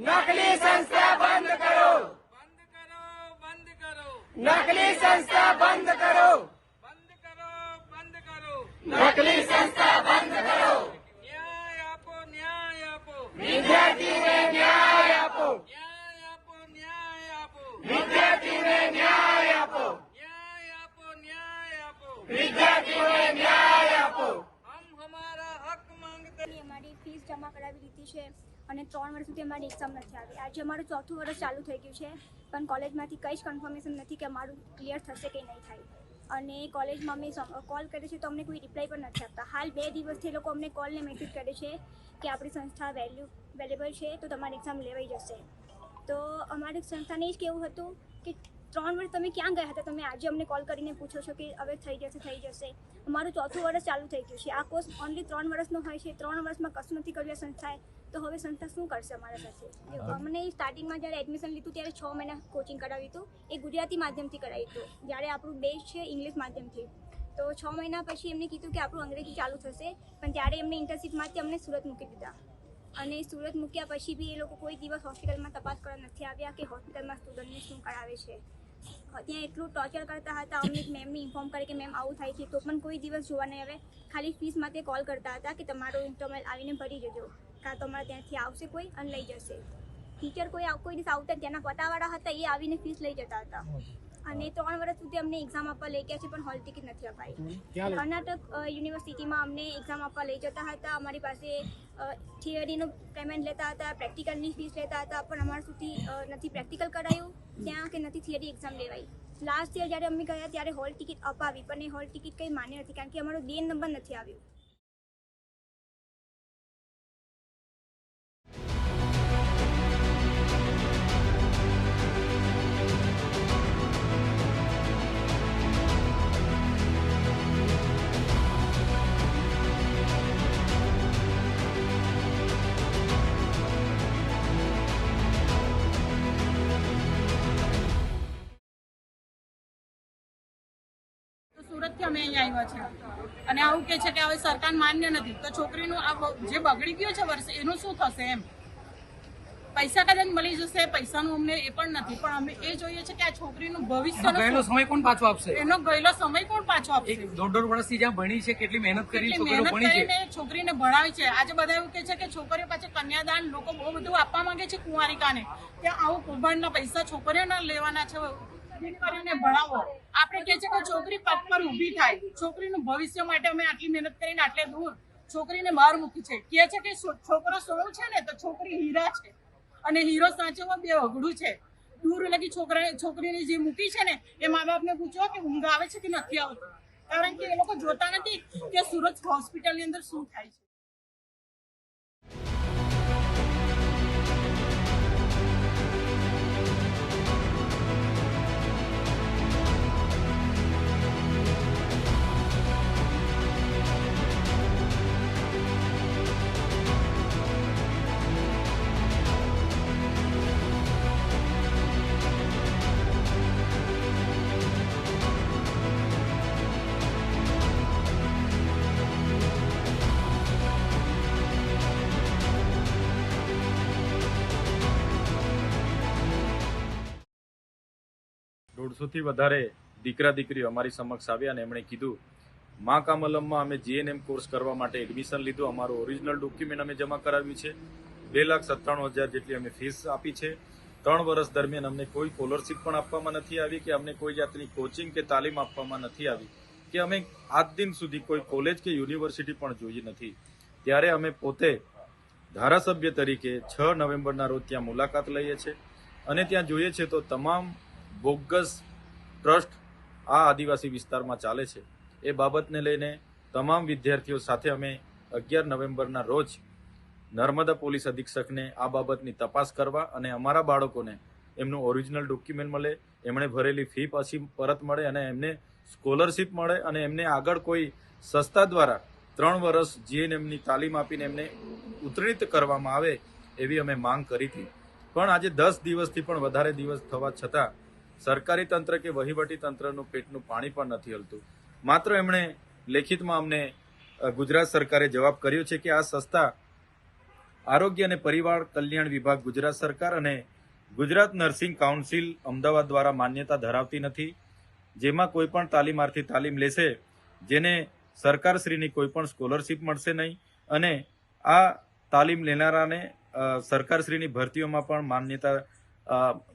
નકલી સંસ્થા બંધ કરો બંધ કરો બંધ કરો નકલી સંસ્થા બંધ કરો બંધ કરો બંધ કરો નકલી સંસ્થા બંધ કરો ન્યાય આપો ન્યાય આપો વિદ્યાર્થીને ન્યાય આપો ન્યાય આપો ન્યાય આપો વિદ્યાર્થીને ન્યાય આપો ન્યાય આપો ન્યાય આપો વિદ્યાર્થીઓને ન્યાય આપો હમ હમારા હક માંગતે ની અમારી ફીસ જમા કરાવી દીધી છે અને ત્રણ વર્ષ સુધી અમારી એક્ઝામ નથી આવી. આજે અમારું ચોથું વર્ષ ચાલુ થઈ ગયું છે, પણ કોલેજમાંથી કંઈ જ કન્ફર્મેશન નથી કે અમારું ક્લિયર થશે કે નહીં થાય. અને કોલેજમાં અમે કોલ કરે છે તો અમને કોઈ રિપ્લાય પણ નથી આપતા. હાલ બે દિવસથી એ લોકો અમને કોલને મેસેજ કરે છે કે આપણી સંસ્થા વેલ્યુ વેલેબલ છે તો તમારી એક્ઝામ લેવાઈ જશે. તો અમારી સંસ્થાને જ કેવું હતું કે ત્રણ વર્ષ તમે ક્યાં ગયા હતા? તમે આજે અમને કોલ કરીને પૂછો છો કે હવે થઈ જશે થઈ જશે. અમારું ચોથું વર્ષ ચાલુ થઈ ગયું છે. આ કોર્સ ઓનલી ત્રણ વર્ષનો હોય છે. ત્રણ વર્ષમાં કશું નથી કર્યું સંસ્થાએ. તો હવે સંસ્થા શું કરશે અમારા સાથે? અમને સ્ટાર્ટિંગમાં જ્યારે એડમિશન લીધું ત્યારે છ મહિના કોચિંગ કરાવ્યું હતું. એ ગુજરાતી માધ્યમથી કરાવ્યું હતું. જ્યારે આપણું બેઝ છે ઇંગ્લિશ માધ્યમથી. તો છ મહિના પછી એમને કીધું કે આપણું અંગ્રેજી ચાલુ થશે. પણ ત્યારે એમને ઇન્ટર્નશીપમાંથી અમને સુરત મૂકી દીધા. અને સુરત મૂક્યા પછી બી એ લોકો કોઈ દિવસ હોસ્પિટલમાં તપાસ કરવા નથી આવ્યા કે હોસ્પિટલમાં સ્ટુડન્ટને શું કરાવે છે. ત્યાં એટલું ટોર્ચર કરતા હતા. અમને મેમને ઇન્ફોર્મ કરે કે મેમ આવું થાય છે. તો પણ કોઈ દિવસ જોવા નહીં આવે. ખાલી ફીસ માટે કોલ કરતા હતા કે તમારો ઇન્ટરમેલ આવીને ભરી જજો કાં તો અમારે ત્યાંથી આવશે કોઈ અને લઈ જશે. ટીચર કોઈ આવ- કોઈ દિવસ આવતા ત્યાંના પતાવાળા હતા એ આવીને ફીસ લઈ જતા હતા. અને ત્રણ વર્ષ સુધી અમને એક્ઝામ આપવા લઈ ગયા છે પણ હોલ ટિકિટ નથી અપાઈ. કર્ણાટક યુનિવર્સિટીમાં અમને એક્ઝામ આપવા લઈ જતા હતા. અમારી પાસે થિયરીનું પેમેન્ટ લેતા હતા પ્રેક્ટિકલની ફીસ લેતા હતા પણ અમારા સુધી નથી પ્રેક્ટિકલ કરાયું. ત્યાં કે નથી થિયરી એક્ઝામ લેવાઈ. લાસ્ટ યર જ્યારે અમે ગયા ત્યારે હોલ ટિકિટ અપાવી પણ એ હોલ ટિકિટ કંઈ માન્ય નથી કારણ કે અમારો બે નંબર નથી આવ્યો. સુરતથી અમે અહીંયા આવ્યા છે. અને આવું કે છે કે હવે સરકાર માન્ય નથી. તો છોકરીનું આ જે બગડી ગયું છે વર્ષે એનું શું થશે એમ? પૈસા કદાચ મળી જશે પૈસાનું અમને એ પણ નથી. પણ અમે એ જોઈએ છે કે આ છોકરીનું ભવિષ્ય ગયેલો સમય કોણ પાછો આપશે? એનો ગયેલો સમય કોણ પાછો આપશે? એક દોઢ દોઢ વર્ષથી જ્યાં ભણી છે કેટલી મહેનત કરી છોકરીઓ ભણી છે. છોકરીને ભણાવી છે. આજે બધા એવું કે છે કે છોકરીઓ પાછળ કન્યાદાન લોકો બહુ બધું આપવા માંગે છે કુંવારિકાને. ત્યાં આવું કૌભાંડના પૈસા છોકરીઓના લેવાના છે દીકરીઓને ભણાવો. આપણે કહે છે કે છોકરી પગ પર ઊભી થાય. છોકરીનું ભવિષ્ય માટે અમે આટલી મહેનત કરીને આટલે દૂર છોકરીને બહાર મૂકી છે. કહે છે કે છોકરો સોળો છે ને, તો છોકરી હીરા છે. અને હીરો સાચવવા બે અઘડું છે. દૂર લગી છોકરા છોકરીને જે મૂકી છે ને, એ મા બાપને પૂછો કે ઊંઘ આવે છે કે નથી આવતું? કારણ કે એ લોકો જોતા નથી કે સુરત હોસ્પિટલની અંદર શું થાય છે. દોઢસોથી વધારે દીકરા દીકરીઓ અમારી સમક્ષ આવ્યા અને એમણે કીધું, મા કામલમમાં અમે જીએનએમ કોર્સ કરવા માટે એડમિશન લીધું. અમારું ઓરિજિનલ ડોક્યુમેન્ટ અમે જમા કરાવ્યું છે. બે લાખ સત્તાણું હજાર જેટલી અમે ફીસ આપી છે. ત્રણ વર્ષ દરમિયાન અમને કોઈ સ્કોલરશીપ પણ આપવામાં નથી આવી, કે અમને કોઈ જાતની કોચિંગ કે તાલીમ આપવામાં નથી આવી, કે અમે આજ દિન સુધી કોઈ કોલેજ કે યુનિવર્સિટી પણ જોઈ નથી. ત્યારે અમે પોતે ધારાસભ્ય તરીકે છ નવેમ્બરના રોજ ત્યાં મુલાકાત લઈએ છીએ. અને ત્યાં જોઈએ છે તો તમામ બોગસ ટ્રસ્ટ આ આદિવાસી વિસ્તારમાં ચાલે છે. એ બાબતને લઈને તમામ વિદ્યાર્થીઓ સાથે અમે અગિયાર નવેમ્બરના રોજ નર્મદા પોલીસ અધિક્ષકને આ બાબતની તપાસ કરવા અને અમારા બાળકોને એમનું ઓરિજિનલ ડોક્યુમેન્ટ મળે, એમણે ભરેલી ફી પાછી પરત મળે અને એમને સ્કોલરશીપ મળે અને એમને આગળ કોઈ સંસ્થા દ્વારા ત્રણ વર્ષ જીએનએમની તાલીમ આપીને એમને ઉત્તીર્ણ કરવામાં આવે એવી અમે માંગ કરી હતી. પણ આજે દસ દિવસથી પણ વધારે દિવસ થવા છતાં સરકારી તંત્ર કે વહીવટી તંત્રનું પેટનું પાણી પણ નથી હલતું. માત્ર એમણે લેખિતમાં અમને ગુજરાત સરકારે જવાબ કર્યો છે કે આ સંસ્થા આરોગ્ય અને પરિવાર કલ્યાણ વિભાગ ગુજરાત સરકાર અને ગુજરાત નર્સિંગ કાઉન્સિલ અમદાવાદ દ્વારા માન્યતા ધરાવતી નથી, જેમાં કોઈ પણ તાલીમાર્થી તાલીમ લેશે, જેને સરકારશ્રીની કોઈ પણ સ્કોલરશીપ મળશે નહીં અને આ તાલીમ લેનારાને સરકારશ્રીની ભરતીઓમાં પણ માન્યતા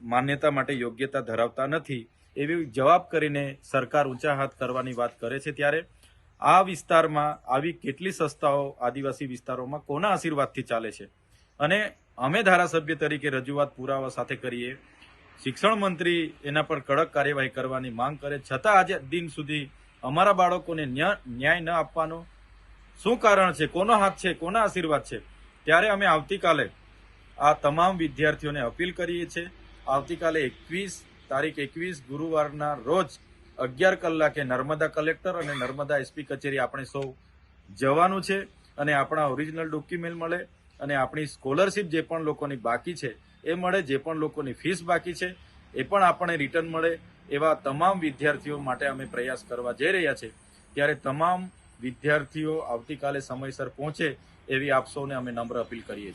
માન્યતા માટે યોગ્યતા ધરાવતા નથી એવી જવાબ કરીને સરકાર ઊંચા હાથ કરવાની વાત કરે છે ત્યારે આ વિસ્તારમાં આવી કેટલી સંસ્થાઓ આદિવાસી વિસ્તારોમાં કોના આશીર્વાદથી ચાલે છે? અને અમે ધારાસભ્ય તરીકે રજૂઆત પુરાવા સાથે કરીએ, શિક્ષણ મંત્રી એના પર કડક કાર્યવાહી કરવાની માંગ કરે, છતાં આજે દિન સુધી અમારા બાળકોને ન્યાય ન આપવાનો શું કારણ છે, કોનો હાથ છે, કોના આશીર્વાદ છે? ત્યારે અમે આવતીકાલે આ તમામ વિદ્યાર્થીઓને અપીલ કરીએ છીએ. આવતીકાલે એકવીસ તારીખ એકવીસ ગુરુવારના રોજ અગિયાર કલાકે નર્મદા કલેક્ટર અને નર્મદા એસપી કચેરી આપણે સૌ જવાનું છે અને આપણા ઓરિજિનલ ડોક્યુમેન્ટ મળે અને આપણી સ્કોલરશીપ જે પણ લોકોની બાકી છે એ મળે, જે પણ લોકોની ફીસ બાકી છે એ પણ આપણને રિટર્ન મળે એવા તમામ વિદ્યાર્થીઓ માટે અમે પ્રયાસ કરવા જઈ રહ્યા છે. ત્યારે તમામ વિદ્યાર્થીઓ આવતીકાલે સમયસર પહોંચે એવી આપ સૌને અમે નમ્ર અપીલ કરીએ છીએ.